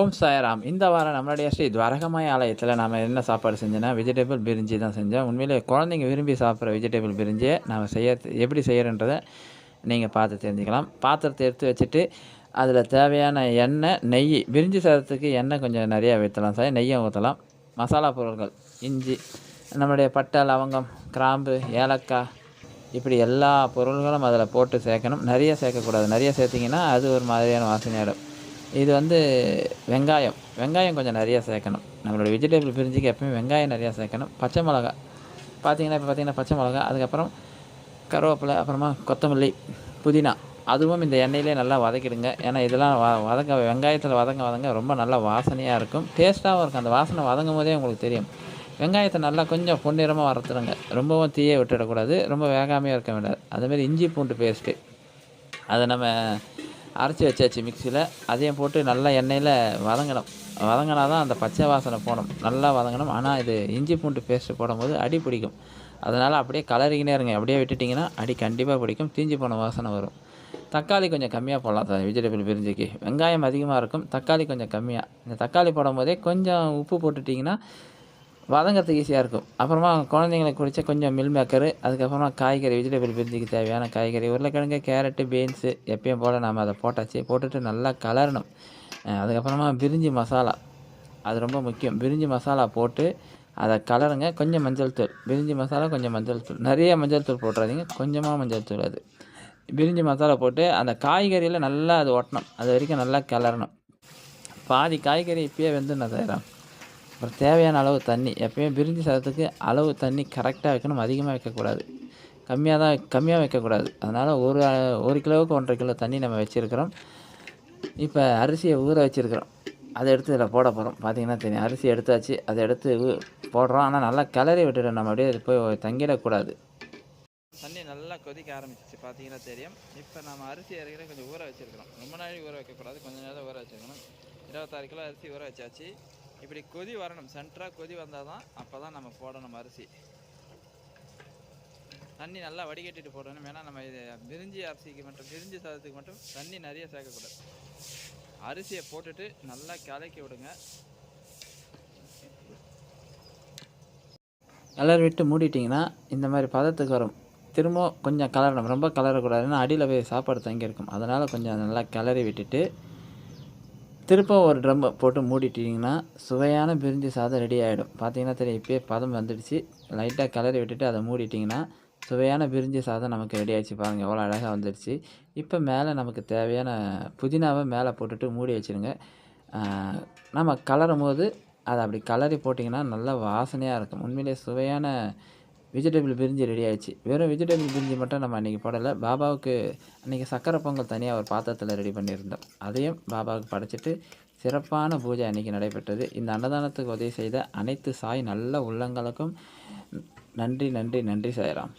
ஓம் சாயராம். இந்த வாரம் நம்மளுடைய ஸ்ரீ துவாரகமாய ஆலயத்தில் நாம் என்ன சாப்பாடு செஞ்சோன்னா வெஜிடபிள் பிரிஞ்சி தான் செஞ்சோம். உண்மையிலே குழந்தைங்க விரும்பி சாப்பிட்ற வெஜிடபிள் பிரிஞ்சியை நாம் செய்ய எப்படி செய்கிறன்றதை நீங்கள் பார்த்து தெரிஞ்சுக்கலாம். பாத்திரத்தை எடுத்து வச்சுட்டு அதில் தேவையான எண்ணெய் நெய் பிரிஞ்சி சாதத்துக்கு எண்ணெய் கொஞ்சம் நிறையா ஊற்றலாம் சார். நெய்யும் ஊற்றலாம் மசாலா பொருட்கள் இஞ்சி நம்மளுடைய பட்டை லவங்கம் கிராம்பு ஏலக்காய் இப்படி எல்லா பொருள்களும் அதில் போட்டு சேர்க்கணும். நிறைய சேர்க்கக்கூடாது. நிறைய சேர்த்திங்கன்னா அது ஒரு மாதிரியான வாசனையாகிடும் இது வந்து வெங்காயம். வெங்காயம் கொஞ்சம் நிறையா சேர்க்கணும். நம்மளோட வெஜிடபிள் பிரிஞ்சுக்கு எப்பவுமே வெங்காயம் நிறையா சேர்க்கணும். பச்சை மிளகா. பார்த்தீங்கன்னா இப்போ பார்த்தீங்கன்னா பச்சை மிளகா அதுக்கப்புறம் கருவேப்பிலை அப்புறமா கொத்தமல்லி புதினா. அதுவும் இந்த எண்ணெயிலே நல்லா வதக்கிடுங்க. ஏன்னா இதெல்லாம் வ வதங்க வெங்காயத்தில் வதங்க வதங்க ரொம்ப நல்லா வாசனையாக இருக்கும். டேஸ்ட்டாகவும் இருக்கும். அந்த வாசனை வதங்கும் போதே உங்களுக்கு தெரியும். வெங்காயத்தை நல்லா கொஞ்சம் பொன்னிறமாக வறுத்துடுங்க. ரொம்பவும் தீயை விட்டுடக்கூடாது. ரொம்ப வேகாமையாக இருக்க வேண்டாது அதுமாரி இஞ்சி பூண்டு பேஸ்ட்டு அதை நம்ம அரைச்சி வச்சாச்சு மிக்சியில் அதையும் போட்டு நல்லா எண்ணெயில் வதங்கணும். வதங்கினா தான் அந்த பச்சை வாசனை போகணும். நல்லா வதங்கணும். ஆனால் இது இஞ்சி பூண்டு பேஸ்ட்டு போடும்போது அடி பிடிக்கும். அதனால் அப்படியே கலரிக்கினே இருங்க. அப்படியே விட்டுட்டிங்கன்னா அடி கண்டிப்பாக பிடிக்கும். தீஞ்சி போன வாசனை வரும். தக்காளி கொஞ்சம் கம்மியாக போடலாம். சார் வெஜிடபிள் பிரிஞ்சிக்கு. வெங்காயம் அதிகமாக இருக்கும். தக்காளி கொஞ்சம் கம்மியாக இந்த தக்காளி போடும்போதே கொஞ்சம் உப்பு போட்டுட்டிங்கன்னா வதங்கிறதுக்கு ஈஸியாக இருக்கும். அப்புறமா குழந்தைங்களுக்கு குடிச்ச கொஞ்சம் மில் மேக்கரு அதுக்கப்புறமா காய்கறி வெஜிடபிள் பிரிஞ்சுக்கு தேவையான காய்கறி உருளைக்கிழங்கு கேரட்டு பீன்ஸு எப்பயும் போல் நாம் அதை போட்டாச்சு. போட்டுட்டு நல்லா கலரணும். அதுக்கப்புறமா பிரிஞ்சி மசாலா. அது ரொம்ப முக்கியம். பிரிஞ்சி மசாலா போட்டு அதை கலருங்க. கொஞ்சம் மஞ்சள் தூள். பிரிஞ்சி மசாலா கொஞ்சம் மஞ்சள் தூள். நிறைய மஞ்சள் தூள் போட்டுறாதீங்க. கொஞ்சமாக மஞ்சள் தூள் அது. பிரிஞ்சி மசாலா போட்டு அந்த காய்கறியில் நல்லா அது ஒட்டணும். அது வரைக்கும் நல்லா கிளறணும் பாதி காய்கறி இப்பயே வந்து நான் அப்புறம் தேவையான அளவு தண்ணி எப்போயும் பிரிஞ்சி சாதத்துக்கு அளவு தண்ணி கரெக்டாக வைக்கணும் அதிகமாக வைக்கக்கூடாது. கம்மியாக தான் கம்மியாக வைக்கக்கூடாது. அதனால் ஒரு ஒரு கிலோவுக்கு ஒன்றரை கிலோ தண்ணி நம்ம வச்சுருக்கிறோம். இப்போ அரிசியை ஊற வச்சுருக்கிறோம். அதை எடுத்து இதில் போட போகிறோம் பார்த்திங்கன்னா தெரியும் அரிசி எடுத்தாச்சு அதை எடுத்து போடுறோம். ஆனால் நல்லா கிளறி விட்டுடும் நம்ம அப்படியே போய் தங்கிடக்கூடாது. தண்ணி நல்லா கொதிக்க ஆரம்பிச்சிச்சு பார்த்தீங்கன்னா தெரியும். இப்போ நம்ம அரிசி இறக்கிற கொஞ்சம் ஊற வச்சுருக்கிறோம். ரொம்ப நாளைக்கு ஊற வைக்கக்கூடாது. கொஞ்சம் நேரம் ஊற வச்சுருக்கணும். இருபத்தாறு கிலோ அரிசி ஊற வச்சாச்சு. இப்படி கொதி வரணும். சென்டராக கொதி வந்தால் தான் அப்போ தான் நம்ம போடணும் அரிசி. தண்ணி நல்லா வடிகட்டிட்டு போடணும். ஏன்னா நம்ம இது விரிஞ்சி அரிசிக்கு மட்டும் விரிஞ்சி சாதத்துக்கு மட்டும் தண்ணி நிறைய சேர்க்கக்கூடாது. அரிசியை போட்டுட்டு நல்லா கலக்கி விடுங்க. கலர் விட்டு மூடிட்டிங்கன்னா இந்த மாதிரி பதத்துக்கு வரும். திரும்ப கொஞ்சம் கலரணும். ரொம்ப கலரக்கூடாதுன்னா அடியில் போய் சாப்பாடு தங்கியிருக்கும். அதனால் கொஞ்சம் நல்லா கிளறி விட்டுட்டு திரும்ப ஒரு ட்ரம் போட்டு மூடிட்டிங்கன்னா சுவையான பிரிஞ்சி சாதம் ரெடி ஆகிடும் பார்த்தீங்கன்னா தெரியும் இப்போயே பதம் வந்துடுச்சு. லைட்டாக கிளறி விட்டுட்டு அதை மூடிட்டிங்கன்னா சுவையான பிரிஞ்சி சாதம் நமக்கு ரெடி ஆகிடுச்சு பாருங்கள் எவ்வளோ அழகாக வந்துடுச்சு. இப்போ மேலே நமக்கு தேவையான புதினாவை மேலே போட்டுட்டு மூடி வச்சுருங்க. நம்ம கலரும் போது அதை அப்படி கலரி போட்டிங்கன்னா நல்லா வாசனையாக இருக்கும். உண்மையிலே சுவையான வெஜிடபிள் பிரிஞ்சு ரெடி ஆயிடுச்சு. வெறும் வெஜிடபிள் பிரிஞ்சு மட்டும் நம்ம அன்றைக்கி போடலை. பாபாவுக்கு அன்றைக்கி சக்கரை பொங்கல் தனியாக ஒரு பாத்திரத்தில் ரெடி பண்ணியிருந்தோம். அதையும் பாபாவுக்கு படைச்சிட்டு சிறப்பான பூஜை அன்றைக்கி நடைபெற்றது. இந்த அன்னதானத்துக்கு உதவி செய்த அனைத்து சாய் நல்ல உள்ளங்களுக்கும் நன்றி நன்றி நன்றி சாய்ராம்.